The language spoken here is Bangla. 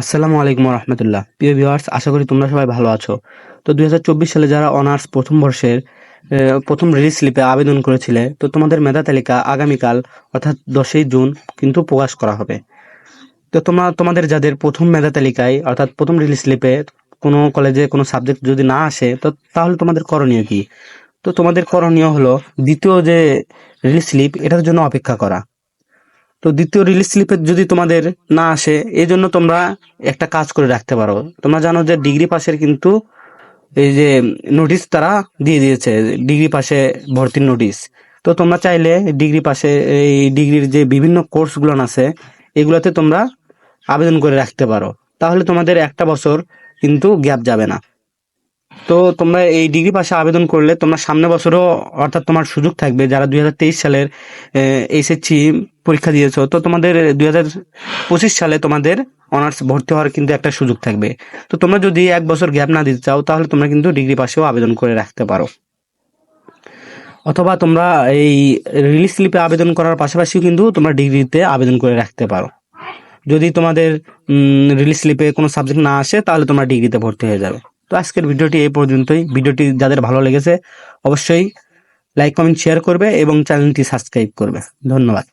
আসসালামু আলাইকুম রহমতুল্লাহ প্রিয় ভিউয়ার্স, আশা করি তোমরা সবাই ভালো আছো। তো দুই হাজার চব্বিশ সালে যারা অনার্স প্রথম বর্ষের প্রথম রিলিজ স্লিপে আবেদন করেছিলে, তো তোমাদের মেধা তালিকা আগামীকাল, অর্থাৎ দশই জুন, কিন্তু প্রকাশ করা হবে। তো তোমরা, তোমাদের যাদের প্রথম মেধা তালিকায়, অর্থাৎ প্রথম রিলিজ স্লিপে কোনো কলেজে কোনো সাবজেক্ট যদি না আসে, তো তাহলে তোমাদের করণীয় কি? তো তোমাদের করণীয় হলো দ্বিতীয় যে রিলিজ স্লিপ, এটার জন্য অপেক্ষা করা। তো দ্বিতীয় রিলিজ স্লিপে যদি তোমাদের না আসে এই জন্য তোমরা একটা কাজ করে রাখতে পারো। তোমরা জানো যে ডিগ্রি পাশের কিন্তু এই যে নোটিশ তারা দিয়ে দিয়েছে ডিগ্রি পাশে ভর্তির নোটিশ তো তোমরা চাইলে ডিগ্রি পাশে এই ডিগ্রির যে বিভিন্ন কোর্সগুলো আছে, এগুলোতে তোমরা আবেদন করে রাখতে পারো। তাহলে তোমাদের একটা বছর কিন্তু গ্যাপ যাবে না। তো তোমরা এই ডিগ্রি পাশে আবেদন করলে তোমরা সামনে বছরও অর্থাৎ তোমার সুযোগ থাকবে যারা দুই হাজার তেইশ সালের এইচএসসি পরীক্ষা দিয়েছ, তো তোমাদের দুই হাজার পঁচিশ সালে তোমাদের অনার্স ভর্তি হওয়ার কিন্তু একটা সুযোগ থাকবে। তো তোমরা যদি এক বছর গ্যাপ না দিতে চাও, তাহলে তোমরা কিন্তু ডিগ্রি পাশেও আবেদন করে রাখতে পারো। অথবা তোমরা এই রিলিজ স্লিপে আবেদন করার পাশাপাশিও কিন্তু তোমরা ডিগ্রিতে আবেদন করে রাখতে পারো। যদি তোমাদের রিলিজ স্লিপে কোনো সাবজেক্ট না আসে, তাহলে তোমরা ডিগ্রিতে ভর্তি হয়ে যাবে। তো আজকের ভিডিওটি এই পর্যন্তই। ভিডিওটি যাদের ভালো লেগেছে, অবশ্যই লাইক কমেন্ট শেয়ার করবে এবং চ্যানেলটি সাবস্ক্রাইব করবে। ধন্যবাদ।